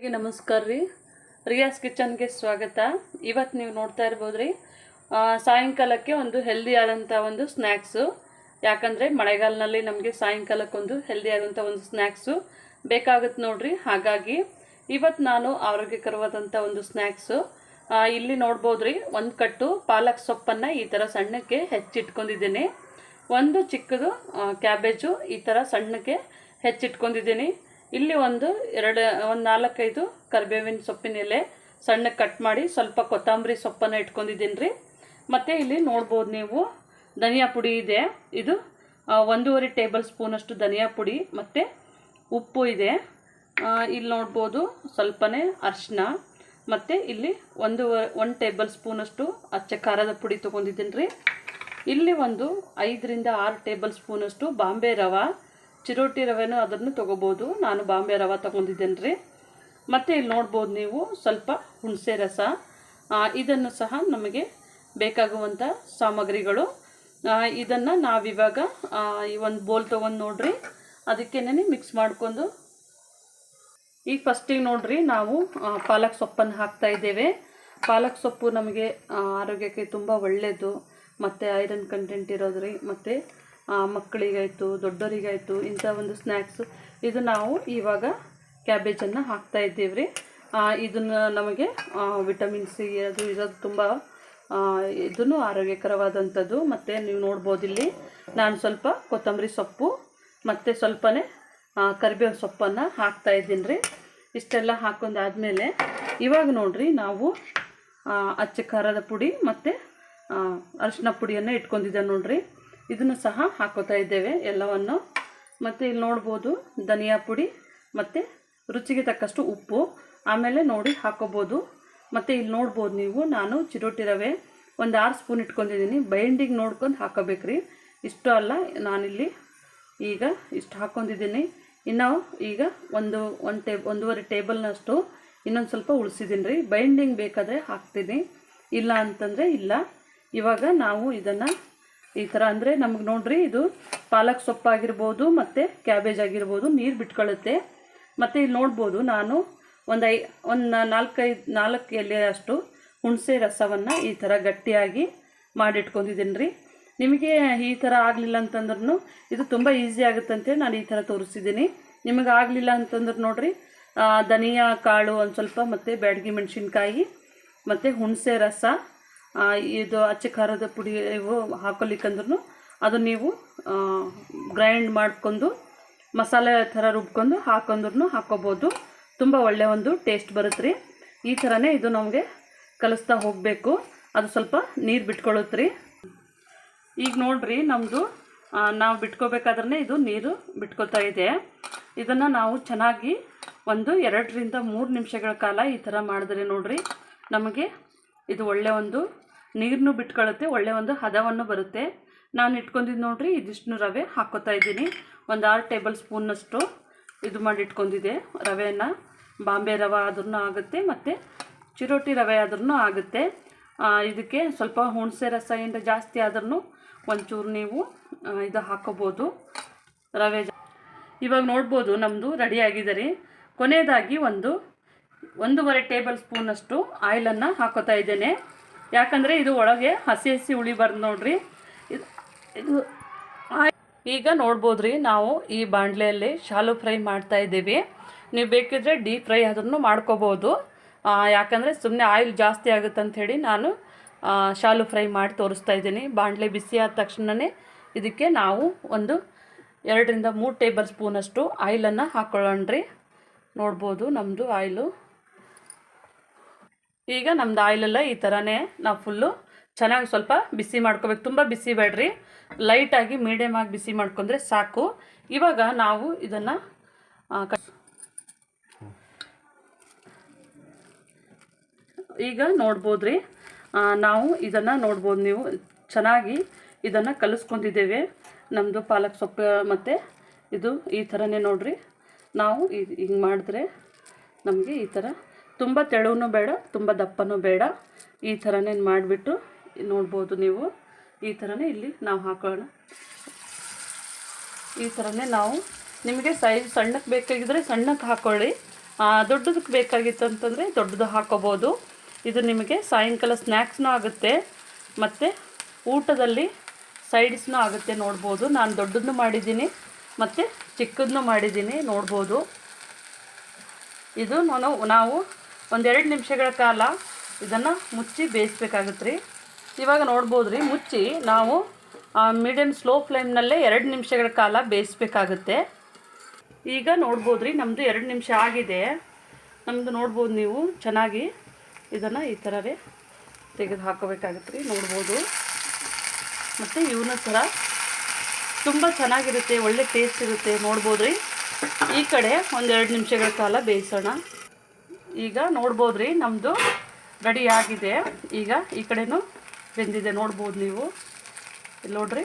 ನಮಸ್ಕಾರ ರೀ. ರಿಯಾಸ್ ಕಿಚನ್ಗೆ ಸ್ವಾಗತ. ಇವತ್ತು ನೀವು ನೋಡ್ತಾ ಇರ್ಬೋದು ರೀ ಸಾಯಂಕಾಲಕ್ಕೆ ಒಂದು ಹೆಲ್ದಿ ಆದಂಥ ಒಂದು ಸ್ನ್ಯಾಕ್ಸು ಯಾಕಂದರೆ ಮಳೆಗಾಲದಲ್ಲಿ ನಮಗೆ ಸಾಯಂಕಾಲಕ್ಕೊಂದು ಹೆಲ್ದಿ ಆದಂಥ ಒಂದು ಸ್ನ್ಯಾಕ್ಸು ಬೇಕಾಗುತ್ತೆ ನೋಡ್ರಿ. ಹಾಗಾಗಿ ಇವತ್ತು ನಾನು ಆರೋಗ್ಯಕರವಾದಂಥ ಒಂದು ಸ್ನ್ಯಾಕ್ಸು ಇಲ್ಲಿ ನೋಡ್ಬೋದು ರೀ ಒಂದು ಕಟ್ಟು ಪಾಲಕ್ ಸೊಪ್ಪನ್ನು ಈ ಥರ ಸಣ್ಣಕ್ಕೆ ಹೆಚ್ಚಿಟ್ಕೊಂಡಿದ್ದೀನಿ. ಒಂದು ಚಿಕ್ಕದು ಕ್ಯಾಬೇಜು ಈ ಥರ ಸಣ್ಣಕ್ಕೆ ಹೆಚ್ಚಿಟ್ಕೊಂಡಿದ್ದೀನಿ. ಇಲ್ಲಿ ಒಂದು ಎರಡು, ಒಂದು ನಾಲ್ಕೈದು ಕರಿಬೇವಿನ ಸೊಪ್ಪಿನ ಎಲೆ ಸಣ್ಣ ಕಟ್ ಮಾಡಿ ಸ್ವಲ್ಪ ಕೊತ್ತಂಬರಿ ಸೊಪ್ಪನ್ನು ಇಟ್ಕೊಂಡಿದ್ದೀನಿ ರೀ ಮತ್ತು ಇಲ್ಲಿ ನೋಡ್ಬೋದು ನೀವು ಧನಿಯಾ ಪುಡಿ ಇದೆ. ಇದು ಒಂದೂವರೆ ಟೇಬಲ್ ಸ್ಪೂನಷ್ಟು ಧನಿಯಾ ಪುಡಿ ಮತ್ತು ಉಪ್ಪು ಇದೆ. ಇಲ್ಲಿ ನೋಡ್ಬೋದು ಸ್ವಲ್ಪನೇ ಅರಿಶಿನ ಮತ್ತು ಇಲ್ಲಿ ಒಂದು ಒಂದು ಟೇಬಲ್ ಸ್ಪೂನಷ್ಟು ಅಚ್ಚ ಖಾರದ ಪುಡಿ ತೊಗೊಂಡಿದ್ದೀನಿ ರೀ ಇಲ್ಲಿ ಒಂದು ಐದರಿಂದ ಆರು ಟೇಬಲ್ ಸ್ಪೂನಷ್ಟು ಬಾಂಬೆ ರವೆ ಚಿರೋಟಿ ರವೆನೂ ಅದನ್ನು ತೊಗೋಬೋದು. ನಾನು ಬಾಂಬೆ ರವೆ ತೊಗೊಂಡಿದ್ದೇನೆ ರೀ ಮತ್ತು ಇಲ್ಲಿ ನೋಡ್ಬೋದು ನೀವು ಸ್ವಲ್ಪ ಹುಣಸೆ ರಸ. ಇದನ್ನು ಸಹ ನಮಗೆ ಬೇಕಾಗುವಂಥ ಸಾಮಗ್ರಿಗಳು. ಇದನ್ನು ನಾವಿವಾಗ ಈ ಒಂದು ಬೋಲ್ ತೊಗೊಂಡು ನೋಡ್ರಿ. ಅದಕ್ಕೇನೆ ಮಿಕ್ಸ್ ಮಾಡ್ಕೊಂಡು. ಈಗ ಫಸ್ಟಿಗೆ ನೋಡ್ರಿ, ನಾವು ಪಾಲಕ್ ಸೊಪ್ಪನ್ನು ಹಾಕ್ತಾ ಇದ್ದೇವೆ. ಪಾಲಕ್ ಸೊಪ್ಪು ನಮಗೆ ಆರೋಗ್ಯಕ್ಕೆ ತುಂಬ ಒಳ್ಳೆಯದು ಮತ್ತು ಐರನ್ ಕಂಟೆಂಟ್ ಇರೋದ್ರಿ. ಮತ್ತು ಮಕ್ಕಳಿಗಾಯಿತು, ದೊಡ್ಡವರಿಗಾಯಿತು, ಇಂಥ ಒಂದು ಸ್ನ್ಯಾಕ್ಸು ಇದು ನಾವು ಇವಾಗ ಕ್ಯಾಬೇಜನ್ನು ಹಾಕ್ತಾ ಇದ್ದೀವಿ ರೀ ಇದನ್ನು ನಮಗೆ ವಿಟಮಿನ್ ಸಿ ಅದು ಇರೋದು ತುಂಬ ಇದನ್ನು ಆರೋಗ್ಯಕರವಾದಂಥದ್ದು. ಮತ್ತು ನೀವು ನೋಡ್ಬೋದು ಇಲ್ಲಿ ನಾನು ಸ್ವಲ್ಪ ಕೊತ್ತಂಬರಿ ಸೊಪ್ಪು, ಮತ್ತು ಸ್ವಲ್ಪನೇ ಕರಿಬೇವು ಸೊಪ್ಪನ್ನು ಹಾಕ್ತಾ ಇದ್ದೀನಿ ರೀ ಇಷ್ಟೆಲ್ಲ ಹಾಕೊಂಡಾದಮೇಲೆ ಇವಾಗ ನೋಡಿರಿ ನಾವು ಅಚ್ಚ ಖಾರದ ಪುಡಿ ಮತ್ತು ಅರಿಶಿನ ಪುಡಿಯನ್ನು ಇಟ್ಕೊಂಡಿದ್ದೆ ನೋಡ್ರಿ. ಇದನ್ನು ಸಹ ಹಾಕೋತಾ ಇದ್ದೇವೆ ಎಲ್ಲವನ್ನು. ಮತ್ತು ಇಲ್ಲಿ ನೋಡ್ಬೋದು ಧನಿಯಾ ಪುಡಿ, ಮತ್ತು ರುಚಿಗೆ ತಕ್ಕಷ್ಟು ಉಪ್ಪು, ಆಮೇಲೆ ನೋಡಿ ಹಾಕೋಬೋದು. ಮತ್ತು ಇಲ್ಲಿ ನೋಡ್ಬೋದು ನೀವು, ನಾನು ಚಿರೋಟಿ ರವೆ ಒಂದು ಆರು ಸ್ಪೂನ್ ಇಟ್ಕೊಂಡಿದ್ದೀನಿ. ಬೈಂಡಿಂಗ್ ನೋಡ್ಕೊಂಡು ಹಾಕೋಬೇಕ್ರಿ. ಇಷ್ಟು ಅಲ್ಲ, ನಾನಿಲ್ಲಿ ಈಗ ಇಷ್ಟು ಹಾಕ್ಕೊಂಡಿದ್ದೀನಿ ಇನ್ನು ಈಗ ಒಂದು ಒಂದು ಟೇಬ್ ಒಂದೂವರೆ ಟೇಬಲ್ನಷ್ಟು ಇನ್ನೊಂದು ಸ್ವಲ್ಪ ಉಳಿಸಿದ್ದೀನಿ ರೀ ಬೈಂಡಿಂಗ್ ಬೇಕಾದರೆ ಹಾಕ್ತೀನಿ. ಇಲ್ಲ ಅಂತಂದರೆ ಇಲ್ಲ. ಇವಾಗ ನಾವು ಇದನ್ನು ಈ ಥರ ಅಂದರೆ ನಮಗೆ ನೋಡ್ರಿ ಇದು ಪಾಲಕ್ ಸೊಪ್ಪಾಗಿರ್ಬೋದು ಮತ್ತು ಕ್ಯಾಬೇಜ್ ಆಗಿರ್ಬೋದು ನೀರು ಬಿಟ್ಕೊಳ್ಳುತ್ತೆ ಮತ್ತು ಇಲ್ಲಿ ನೋಡ್ಬೋದು ನಾನು ಒಂದು ಐ ಒಂದು ನಾಲ್ಕೈದು ನಾಲ್ಕು ಎಲೆ ಅಷ್ಟು ಹುಣಸೆ ರಸವನ್ನು ಈ ಥರ ಗಟ್ಟಿಯಾಗಿ ಮಾಡಿಟ್ಕೊಂಡಿದ್ದೀನಿ ರೀ ನಿಮಗೆ ಈ ಥರ ಆಗಲಿಲ್ಲ ಅಂತಂದ್ರೂ ಇದು ತುಂಬ ಈಸಿ ಆಗುತ್ತಂತೆ ನಾನು ಈ ಥರ ತೋರಿಸಿದ್ದೀನಿ. ನಿಮಗೆ ಆಗಲಿಲ್ಲ ಅಂತಂದ್ರೆ ನೋಡ್ರಿ ಧನಿಯಾ, ಕಾಳು ಒಂದು ಸ್ವಲ್ಪ ಮತ್ತು ಬ್ಯಾಡಗಿ ಮೆಣಸಿನ್ಕಾಯಿ, ಮತ್ತು ಹುಣಸೆ ರಸ ಇದು ಅಚ್ಚ ಖಾರದ ಪುಡಿ ಇವು ಹಾಕೊಲಿಕ್ಕಂದ್ರೂ ಅದು ನೀವು ಗ್ರೈಂಡ್ ಮಾಡ್ಕೊಂಡು ಮಸಾಲೆ ಥರ ರುಬ್ಕೊಂಡು ಹಾಕೊಂಡ್ರೂ ಹಾಕೋಬೋದು. ತುಂಬ ಒಳ್ಳೆಯ ಒಂದು ಟೇಸ್ಟ್ ಬರುತ್ತೆ ರೀ. ಈ ಥರನೇ ಇದು ನಮಗೆ ಕಲಿಸ್ತಾ ಹೋಗಬೇಕು. ಅದು ಸ್ವಲ್ಪ ನೀರು ಬಿಟ್ಕೊಳ್ಳುತ್ತೆ ರೀ. ಈಗ ನೋಡ್ರಿ ನಮ್ಮದು ನಾವು ಬಿಟ್ಕೋಬೇಕಾದ್ರೆ ಇದು ನೀರು ಬಿಟ್ಕೋತಾ ಇದೆ. ಇದನ್ನು ನಾವು ಚೆನ್ನಾಗಿ ಒಂದು ಎರಡರಿಂದ ಮೂರು ನಿಮಿಷಗಳ ಕಾಲ ಈ ಥರ ಮಾಡಿದ್ರೆ ನೋಡ್ರಿ ನಮಗೆ ಇದು ಒಳ್ಳೆ ಒಂದು ನೀರನ್ನು ಬಿಟ್ಕೊಳ್ಳುತ್ತೆ ಒಳ್ಳೆ ಒಂದು ಹದವನ್ನು ಬರುತ್ತೆ. ನಾನು ಇಟ್ಕೊಂಡಿದ್ದು ನೋಡ್ರಿ ಇದಿಷ್ಟು ರವೆ ಹಾಕೋತಾ ಇದ್ದೀನಿ. ಒಂದು ಆರು ಟೇಬಲ್ ಸ್ಪೂನ್ನಷ್ಟು ಇದು ಮಾಡಿ ಇಟ್ಕೊಂಡಿದ್ದೆ. ರವೆಯನ್ನು, ಬಾಂಬೆ ರವೆ ಆದ್ರೂ ಆಗುತ್ತೆ ಮತ್ತು ಚಿರೋಟಿ ರವೆ ಆದ್ರೂ ಆಗುತ್ತೆ. ಇದಕ್ಕೆ ಸ್ವಲ್ಪ ಹುಣಸೆ ರಸ ಏನಾರ ಜಾಸ್ತಿ ಆದ್ರೂ ಒಂಚೂರು ನೀವು ಇದು ಹಾಕೋಬೋದು. ರವೆ ಇವಾಗ ನೋಡ್ಬೋದು ನಮ್ಮದು ರೆಡಿ ರೀ ಕೊನೆಯದಾಗಿ ಒಂದು ಒಂದೂವರೆ ಟೇಬಲ್ ಸ್ಪೂನಷ್ಟು ಆಯಿಲನ್ನು ಹಾಕೋತಾ ಇದ್ದೇನೆ. ಯಾಕಂದರೆ ಇದು ಒಳಗೆ ಹಸಿ ಹಸಿ ಉಳಿಬಾರ್ದು ನೋಡ್ರಿ. ಇದು ಇದು ಈಗ ನೋಡ್ಬೋದು ರೀ ನಾವು ಈ ಬಾಂಡ್ಲೆಯಲ್ಲಿ ಶಾಲು ಫ್ರೈ ಮಾಡ್ತಾ ಇದ್ದೀವಿ. ನೀವು ಬೇಕಿದ್ರೆ ಡೀಪ್ ಫ್ರೈ ಅದನ್ನು ಮಾಡ್ಕೋಬೋದು. ಯಾಕಂದರೆ ಸುಮ್ಮನೆ ಆಯಿಲ್ ಜಾಸ್ತಿ ಆಗುತ್ತೆ ಅಂಥೇಳಿ ನಾನು ಶಾಲು ಫ್ರೈ ಮಾಡಿ ತೋರಿಸ್ತಾ ಇದ್ದೀನಿ. ಬಾಣಲೆ ಬಿಸಿ ಆದ ತಕ್ಷಣವೇ ಇದಕ್ಕೆ ನಾವು ಒಂದು ಎರಡರಿಂದ ಮೂರು ಟೇಬಲ್ ಸ್ಪೂನಷ್ಟು ಆಯಿಲನ್ನು ಹಾಕ್ಕೊಳ್ಳೋಣ್ರಿ ನೋಡ್ಬೋದು ನಮ್ಮದು ಆಯಿಲು ಈಗ ನಮ್ದು ಆಯಿಲೆಲ್ಲ ಈ ಥರನೇ ನಾವು ಫುಲ್ಲು ಚೆನ್ನಾಗಿ ಸ್ವಲ್ಪ ಬಿಸಿ ಮಾಡ್ಕೋಬೇಕು. ತುಂಬ ಬಿಸಿ ಬೇಡ್ರಿ. ಲೈಟಾಗಿ ಮೀಡಿಯಮ್ ಆಗಿ ಬಿಸಿ ಮಾಡ್ಕೊಂಡ್ರೆ ಸಾಕು. ಇವಾಗ ನಾವು ಇದನ್ನು ಈಗ ನೋಡ್ಬೋದ್ರಿ. ನಾವು ಇದನ್ನು ನೋಡ್ಬೋದು ನೀವು. ಚೆನ್ನಾಗಿ ಇದನ್ನು ಕಲಿಸ್ಕೊಂಡಿದ್ದೇವೆ. ನಮ್ಮದು ಪಾಲಕ್ ಸೊಪ್ಪು ಮತ್ತು ಇದು ಈ ಥರನೇ ನೋಡ್ರಿ. ನಾವು ಹಿಂಗೆ ಮಾಡಿದ್ರೆ ನಮಗೆ ಈ ಥರ ತುಂಬ ತೆಳುವೂ ಬೇಡ, ತುಂಬ ದಪ್ಪನೂ ಬೇಡ. ಈ ಥರನೇ ಮಾಡಿಬಿಟ್ಟು ನೋಡ್ಬೋದು ನೀವು. ಈ ಥರನೇ ಇಲ್ಲಿ ನಾವು ಹಾಕೋಣ ಈ ಥರನೇ ನಾವು ನಿಮಗೆ ಸೈಜ್ ಸಣ್ಣಕ್ಕೆ ಬೇಕಾಗಿದ್ದರೆ ಸಣ್ಣಕ್ಕೆ ಹಾಕ್ಕೊಳ್ಳಿ ದೊಡ್ಡದಕ್ಕೆ ಬೇಕಾಗಿತ್ತು ಅಂತಂದರೆ ದೊಡ್ಡದು ಹಾಕೋಬೋದು. ಇದು ನಿಮಗೆ ಸಾಯಂಕಾಲ ಸ್ನ್ಯಾಕ್ಸ್ನೂ ಆಗುತ್ತೆ. ಮತ್ತು ಊಟದಲ್ಲಿ ಸೈಡ್ಸ್ನೂ ಆಗುತ್ತೆ ನೋಡ್ಬೋದು. ನಾನು ದೊಡ್ಡದನ್ನು ಮಾಡಿದ್ದೀನಿ, ಮತ್ತು ಚಿಕ್ಕದನ್ನು ಮಾಡಿದ್ದೀನಿ ನೋಡ್ಬೋದು. ಇದು ನಾನು, ನಾವು ಒಂದೆರಡು ನಿಮಿಷಗಳ ಕಾಲ ಇದನ್ನು ಮುಚ್ಚಿ ಬೇಯಿಸ್ಬೇಕಾಗತ್ತೆ ರೀ. ಇವಾಗ ನೋಡ್ಬೋದು ರೀ, ಮುಚ್ಚಿ ನಾವು ಮೀಡಿಯಮ್ ಸ್ಲೋ ಫ್ಲೇಮ್ನಲ್ಲೇ ಎರಡು ನಿಮಿಷಗಳ ಕಾಲ ಬೇಯಿಸ್ಬೇಕಾಗುತ್ತೆ. ಈಗ ನೋಡ್ಬೋದು ರೀ ನಮ್ಮದು ಎರಡು ನಿಮಿಷ ಆಗಿದೆ. ನಮ್ಮದು ನೋಡ್ಬೋದು ನೀವು ಚೆನ್ನಾಗಿ ಇದನ್ನು ಈ ಥರವೇ ತೆಗೆದು ಹಾಕೋಬೇಕಾಗತ್ತೆ ರೀ, ನೋಡ್ಬೋದು. ಮತ್ತು ಇವನು ಥರ ತುಂಬ ಚೆನ್ನಾಗಿರುತ್ತೆ, ಒಳ್ಳೆ ಟೇಸ್ಟ್ ಇರುತ್ತೆ, ನೋಡ್ಬೋದು ರೀ. ಈ ಕಡೆ ಒಂದೆರಡು ನಿಮಿಷಗಳ ಕಾಲ ಬೇಯಿಸೋಣ. ಈಗ ನೋಡ್ಬೋದು ರೀ ನಮ್ಮದು ರೆಡಿ ಆಗಿದೆ. ಈಗ ಈ ಕಡೆನೂ ಬೆಂದಿದೆ, ನೋಡ್ಬೋದು ನೀವು. ನೋಡ್ರಿ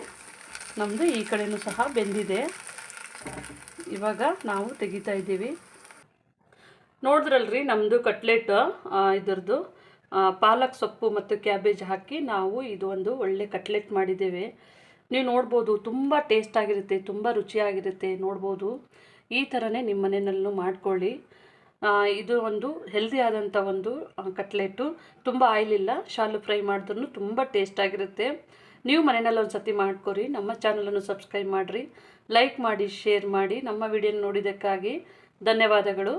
ನಮ್ಮದು ಈ ಕಡೆನೂ ಸಹ ಬೆಂದಿದೆ. ಇವಾಗ ನಾವು ತೆಗಿತಾ ಇದ್ದೀವಿ. ನೋಡಿದ್ರಲ್ರಿ ನಮ್ಮದು ಕಟ್ಲೆಟ್ ಇದರದ್ದು ಪಾಲಕ್ ಸೊಪ್ಪು ಮತ್ತು ಕ್ಯಾಬೇಜ್ ಹಾಕಿ ನಾವು ಇದು ಒಂದು ಒಳ್ಳೆ ಕಟ್ಲೆಟ್ ಮಾಡಿದ್ದೇವೆ. ನೀವು ನೋಡ್ಬೋದು, ತುಂಬ ಟೇಸ್ಟ್ ಆಗಿರುತ್ತೆ, ತುಂಬ ರುಚಿಯಾಗಿರುತ್ತೆ, ನೋಡ್ಬೋದು. ಈ ಥರನೇ ನಿಮ್ಮ ಮನೆಯಲ್ಲೂ ಮಾಡ್ಕೊಳ್ಳಿ. ಇದು ಒಂದು ಹೆಲ್ದಿ ಆದಂಥ ಒಂದು ಕಟ್ಲೆಟು. ತುಂಬ ಆಯಿಲ್ ಇಲ್ಲ. ಶಾಲು ಫ್ರೈ ಮಾಡಿದ್ರೂ ತುಂಬ ಟೇಸ್ಟ್ ಆಗಿರುತ್ತೆ. ನೀವು ಮನೆಯಲ್ಲಿ ಒಂದು ಸತಿ ಮಾಡ್ಕೊರಿ. ನಮ್ಮ ಚಾನಲನ್ನು ಸಬ್ಸ್ಕ್ರೈಬ್ ಮಾಡಿರಿ. ಲೈಕ್ ಮಾಡಿ ಶೇರ್ ಮಾಡಿ. ನಮ್ಮ ವಿಡಿಯೋ ನೋಡಿದ್ದಕ್ಕಾಗಿ ಧನ್ಯವಾದಗಳು.